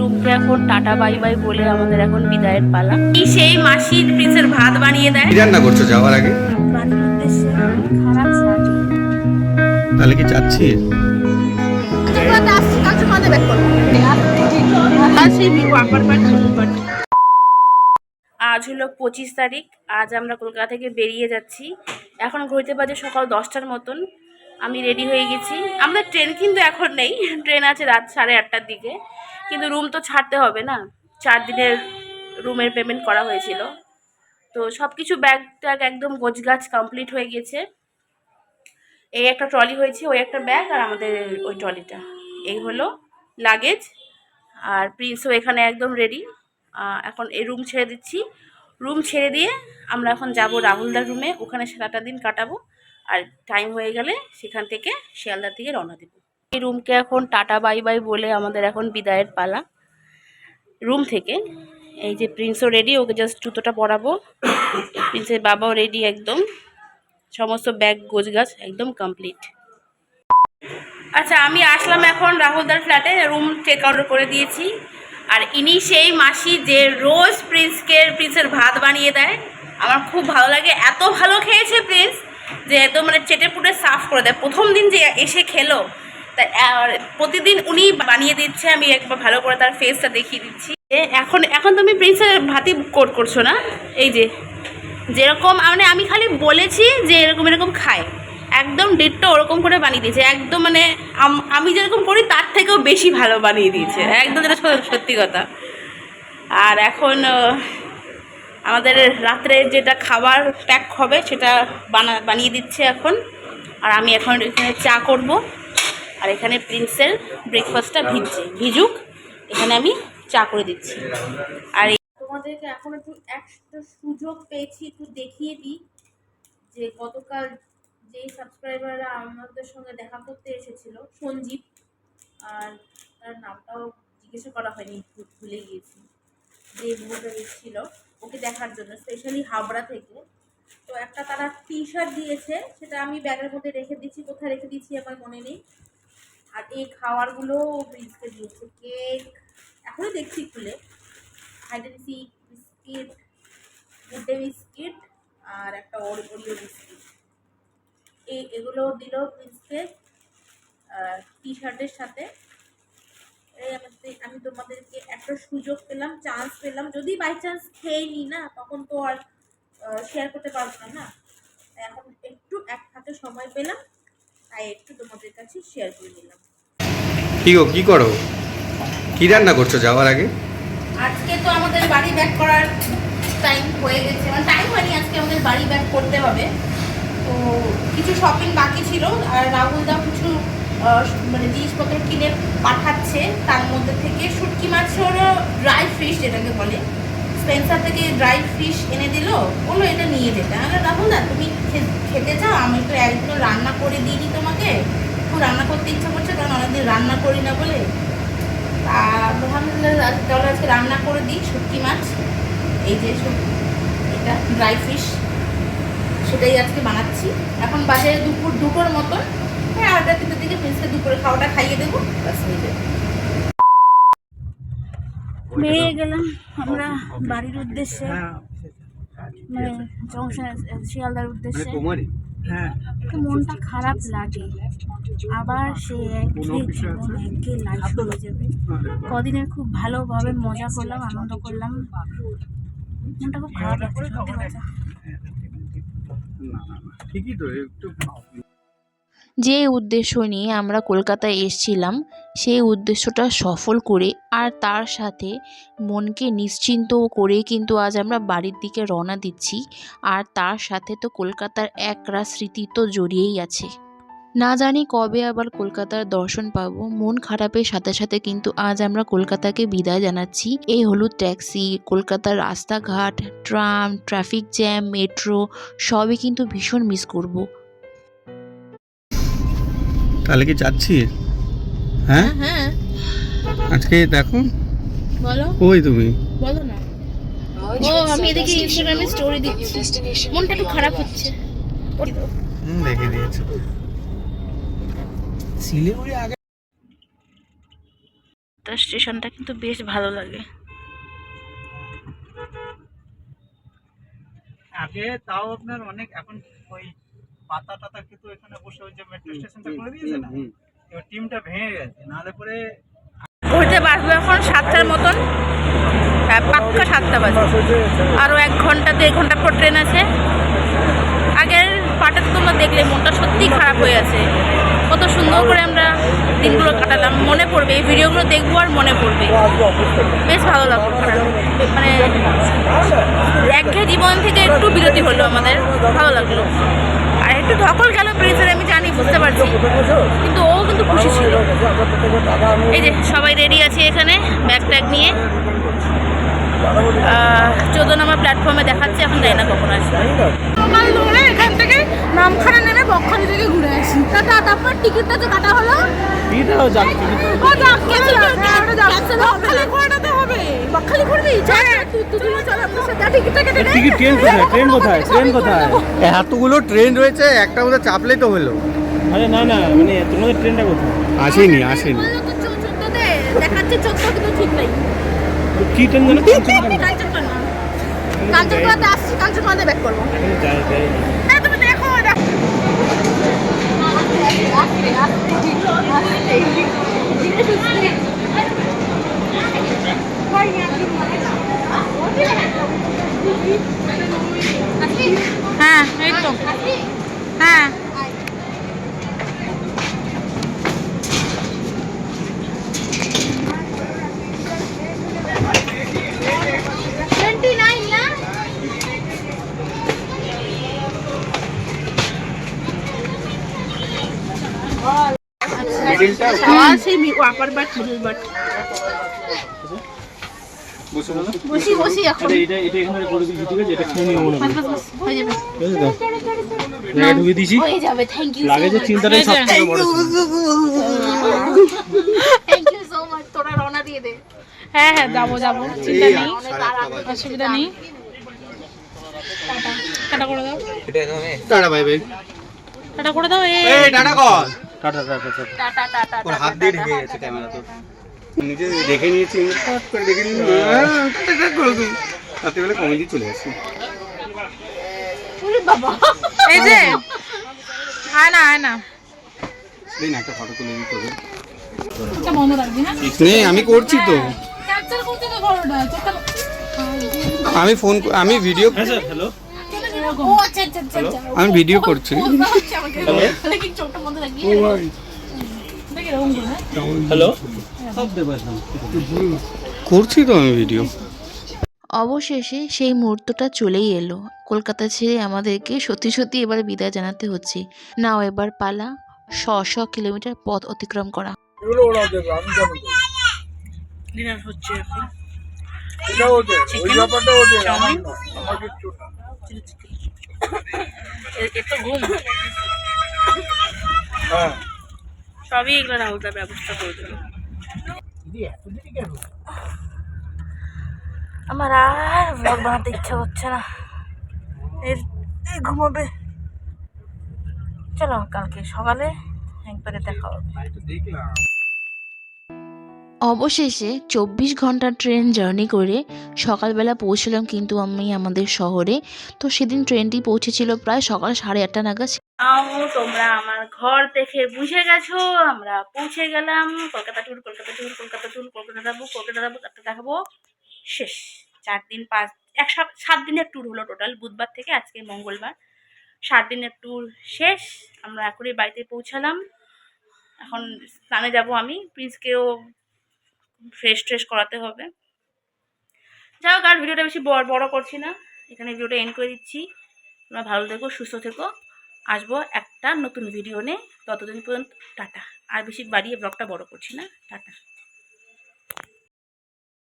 রুমকে এখন tata bye bye বলে আমাদের এখন বিদায়ের পালা। এই সেই মাসির প্রিন্সের ভাত বানিয়ে দেয়? রান্না করছ যাওয়ার আগে? তাহলে কি যাচ্ছিস আজ হলো পঁচিশ তারিখ আজ আমরা কলকাতা থেকে বেরিয়ে যাচ্ছি। এখন ঘুরতে বাজে সকাল দশটার মতন। আমি রেডি হয়ে গেছি। আমাদের ট্রেন কিন্তু এখন নেই। ট্রেন আছে রাত সাড়ে আটটার দিকে। কিন্তু রুম তো ছাড়তে হবে না। চার দিনের রুমের পেমেন্ট করা হয়েছিল। তো সব কিছু ব্যাগ ট্যাগ একদম গোছগাছ কমপ্লিট হয়ে গেছে। এই একটা ট্রলি হয়েছে, ওই একটা ব্যাগ আর আমাদের ওই ট্রলিটা এই হলো লাগেজ আর প্রিন্সও এখানে একদম রেডি এখন এই রুম ছেড়ে দিচ্ছি। রুম ছেড়ে দিয়ে আমরা এখন যাব রাহুলদার রুমে ওখানে সারাটা দিন কাটাবো। আর টাইম হয়ে গেলে সেখান থেকে শিয়ালদার দিকে রওনা দেবো। এই রুমকে এখন টাটা বাই বাই বলে আমাদের এখন বিদায়ের পালা। রুম থেকে এই যে প্রিন্সও রেডি ওকে জাস্ট জুতোটা পরাবো। প্রিন্সের বাবাও রেডি একদম। সমস্ত ব্যাগ গোছগাছ একদম কমপ্লিট আচ্ছা আমি আসলাম এখন রাহুলদার ফ্ল্যাটে রুম চেক আউট করে দিয়েছি। আর ইনি সেই মাসি যে রোজ প্রিন্সকে প্রিন্সের ভাত বানিয়ে দেয়। আমার খুব ভালো লাগে, এত ভালো খেয়েছে প্রিন্স যে এত মানে চেটে পুটে সাফ করে দেয়। প্রথম দিন যে এসে খেলো, তা প্রতিদিন উনি বানিয়ে দিচ্ছে, আমি একবার ভালো করে তার ফেসটা দেখিয়ে দিচ্ছি। এখন এখন তুমি প্রিন্সের ভাতি কোট করছ না? এই যে, যেরকম মানে আমি খালি বলেছি যে এরকম এরকম খায়। একদম ডেটটা ওরকম করে বানিয়ে দিয়েছে। একদম মানে আমি যেরকম করি, তার থেকেও বেশি ভালো বানিয়ে দিয়েছে। একদম যেটা সত্যি কথা। আর এখন আমাদের রাত্রে যেটা খাবার প্যাক হবে সেটা বানা, বানিয়ে দিচ্ছে এখন। আর আমি এখন এখানে চা করব। আর এখানে প্রিন্সের ব্রেকফাস্টটা ভিজছে। ভিজুক, এখানে আমি চা করে দিচ্ছি। আর তোমাদেরকে এখন একটু একটা সুযোগ পেয়েছি, একটু দেখিয়ে দিই যে গতকাল যেই সাবস্ক্রাইবাররা আমাদের সঙ্গে দেখা করতে এসেছিল, সঞ্জীব, আর তার নামটাও জিজ্ঞাসা করা হয়নি ভুলে গিয়েছি। যে মুভিটা ছিল। ওকে দেখার জন্য স্পেশালি হাবড়া থেকে। তো একটা তারা টি শার্ট দিয়েছে, সেটা আমি ব্যাগের মধ্যে রেখে দিচ্ছি, কোথায় রেখে দিচ্ছি আমার মনে নেই। আর এই খাবারগুলো ব্রিজকে দিয়েছে, কেক। এখনই দেখছি খুলে। Hide and seek biscuit good day biscuit আর একটা ওর- ওরিও বিস্কিট এই এগুলো দিল প্রিন্সকে টি শার্টের সাথে। আমি তোমাদেরকে একটা সুযোগ পেলাম চান্স পেলাম। যদি বাই চান্স খেয়ে নিই না তখন তো আর শেয়ার করতে পারব না। না এখন একটু এক হাতে সময় পেলাম তাই একটু তোমাদের কাছে শেয়ার করে নিলাম। কি গো কি করো? কি রান্না করছ যাওয়ার আগে? আজকে তো আমাদের বাড়ি ব্যাক করার টাইম হয়ে গেছে। মানে টাইম হয়নি আজকে আমাদের বাড়ি ব্যাক করতে হবে। তো কিছু শপিং বাকি ছিল আর রাহুল দা কিছু মানে জিনিসপত্র কিনে পাঠাচ্ছে, তার মধ্যে থেকে শুটকি মাছের ড্রাই ফিশ যেটাকে বলে স্পেন্সার থেকে ড্রাই ফিশ এনে দিল, বলল এটা নিয়ে যেতে। আমি রাহুল দা, তুমি খেতে চাও? আমি তো একদিন রান্না করে দিইনি তোমাকে। খুব রান্না করতে ইচ্ছা করছে, কারণ অনেকদিন রান্না করি না বলে। তা আলহামদুলিল্লাহ তাহলে আজকে রান্না করে দিই শুটকি মাছ। এই যে এটা ড্রাই ফিশ সেটাই আজকে বানাচ্ছি। এখন বাজে দুপুর, দুটোর মতন। হ্যাঁ আটটা তিনটের দিকে প্রিন্সকে দুপুরে খাওয়াটা খাইয়ে দেবো। ব্যাস হয়ে যাবে বেরিয়ে গেলাম আমরা বাড়ির উদ্দেশ্যে। মানে জংশন শিয়ালদার উদ্দেশ্যে। মনটা খারাপ লাগে। আবার সে একঘেয়ে লাইফ হয়ে যাবে। কদিনের খুব ভালোভাবে মজা করলাম আনন্দ করলাম। মনটা খুব খারাপ লাগছে সত্যি কথা। ঠিকই তো একটু যে উদ্দেশ্য নিয়ে আমরা কলকাতায় এসেছিলাম, সেই উদ্দেশ্যটা সফল করে আর তার সাথে মনকে নিশ্চিন্ত করে কিন্তু আজ আমরা বাড়ির দিকে রওনা দিচ্ছি। আর তার সাথে তো কলকাতার একরা স্মৃতি তো জড়িয়েই আছে। না জানি কবে আবার কলকাতার দর্শন পাব। মন খারাপের সাথে সাথে কিন্তু আজ আমরা কলকাতাকে বিদায় জানাচ্ছি। এই হলুদ ট্যাক্সি, কলকাতার রাস্তাঘাট, ট্রাম, ট্রাফিক জ্যাম, মেট্রো, সবই কিন্তু ভীষণ মিস করব। তাহলে কি যাচ্ছিস হ্যাঁ? হ্যাঁ আজকে দেখো। বলো। কই তুমি? বলো না। ও আমি এদিকে ইনস্টাগ্রামে স্টোরি দিচ্ছি। মনটা একটু খারাপ হচ্ছে। হুম দেখে দিয়েছ। শিলিগুড়ি আগে কলকাতা স্টেশনটা কিন্তু বেশ ভালো লাগে। আগে তাও আপনার অনেক এখন ওই পাতা টাতা কিন্তু এখানে বসে ওই যে মেট্রো স্টেশনটা করে দিয়েছে না? এবার টিমটা ভেঙে গেছে নাহলে পরে ঘুরতে বাজবো এখন সাতটার মতন। হ্যাঁ পাক্কা সাতটা বাজে আরও এক ঘণ্টা দেড় ঘণ্টা পর ট্রেন আছে। আগের পাটা তো তোমরা দেখলে মনটা সত্যিই খারাপ হয়ে আছে। কত সুন্দর করে আমরা দিনগুলো কাটালাম। মনে পড়বে এই ভিডিওগুলো দেখব আর মনে পড়বে। বেশ ভালো লাগল মানে একঘেয়ে জীবন থেকে একটু বিরতি হলো আমাদের। ভালো লাগল। একটু ধকল গেল ব্রিজের আমি জানি বুঝতে পারছি। কিন্তু ও কিন্তু খুশি ছিল। এই যে সবাই রেডি আছে এখানে ব্যাগ ট্যাগ নিয়ে। চোদ্দ নম্বর প্ল্যাটফর্মে দেখাচ্ছে এখন জানি না কখন আসবে। সকাল এখান থেকে নামখানা নেমে বকখালি থেকে ঘুরে আসি। তা তারপর টিকিটটা তো কাটা হলো? টিকিটটা কেটে ট্রেন কোথায় ট্রেন কোথায় ট্রেন কোথায় এতগুলো ট্রেন রয়েছে একটা মধ্যে চাপলেই তো হলো আরে না না মানে তোমাদের ট্রেনটা কোথায় আসেনি আসেনি দেখাচ্ছে কিন্তু ঠিক নেই কি ট্রেন আসছি ব্যাক করব হ্যাঁ তুমি দেখো দেখো হ্যাঁ এই তো হ্যাঁ সেই আপার বাট মিডল বাট বসি বসি। এখন। এটা এটা এখানে করে দিয়েছি ঠিক আছে? এটা খেয়ে নিও মনে বাস বাস বাস হয়ে যাবে। জায়গা ঢুকে দিয়েছি। হয়ে যাবে থ্যাংক ইউ লাগেজের চিন্তাটাই সব বড় থ্যাংক ইউ সো মাচ তোরা রওনা দিয়ে দে। হ্যাঁ হ্যাঁ যাব যাব চিন্তা নেই। অসুবিধা নেই। টাটা। করে দাও। টাটা বাই বাই টাটা করে দাও এই টাটা কর। Tata tata tata. Tata tata ওর হাত দিয়ে ঢেকে গেছে ক্যামেরা তো। নিজে দেখে নিয়েছি। করে দেখে নিয়েছি হ্যাঁ, করে দিই রাত্রিবেলা কমেডি চলে বাবা। এই যে আয় না আয় না। দিন একটা ফটো তুলে দিই তোদের হ্যাঁ? আমি করছি তো। আমি ফোন আমি ভিডিও হ্যাঁ স্যার হ্যালো ও আচ্ছা আচ্ছা আচ্ছা আমি ভিডিও করছি। হ্যাঁ? হ্যালো সব দেবো একদম করছি তো আমি ভিডিও অবশেষে সেই মুহূর্তটা চলেই এলো। কলকাতা ছেড়ে আমাদেরকে সত্যি সত্যি এবার বিদায় জানাতে হচ্ছে। নাও এবার পালা শ শ কিলোমিটার পথ অতিক্রম করা। ডিনার হচ্ছে এখন। এটা ওদের ওই ব্যাপারটা ওদের আমার কিচ্ছু না। এ ঘুম। হ্যাঁ। সবই এগুলো রাহুলদার ব্যবস্থা করে কেন? আমার আর ব্লগ বানাতে ইচ্ছা হচ্ছে না। এর ঘুমাবে। চলো কালকে সকালে একবারে দেখা হবে। অবশেষে চব্বিশ ঘণ্টা ট্রেন জার্নি করে সকালবেলা পৌঁছলাম কিন্তু আমি আমাদের শহরে। তো সেদিন ট্রেনটি পৌঁছেছিল প্রায় সকাল সাড়ে আটটা নাগাদ। তোমরা আমার ঘর দেখে বুঝে গেছো, আমরা পৌঁছে গেলাম। Kolkata tour Kolkata tour Kolkata tour Kolkata যাব কলকাতা যাব কলকাতা দেখাবো। শেষ, চার দিন পাঁচ, এক সাত দিনের ট্যুর হলো টোটাল বুধবার থেকে আজকে মঙ্গলবার। সাত দিনের ট্যুর শেষ, আমরা এখনই বাড়িতে পৌঁছালাম। এখন স্নানে যাব আমি প্রিন্সকেও ফ্রেশ ট্রেশ করাতে হবে। যাই হোক আর ভিডিওটা বেশি বড় বড় করছি না। এখানে ভিডিওটা এন্ড করে দিচ্ছি। তোমরা ভালো থেকো, সুস্থ থেকো। আসব একটা নতুন ভিডিও নিয়ে। ততদিন পর্যন্ত, টাটা। আর বেশি বাড়িয়ে ব্লগটা বড় করছি না। টাটা।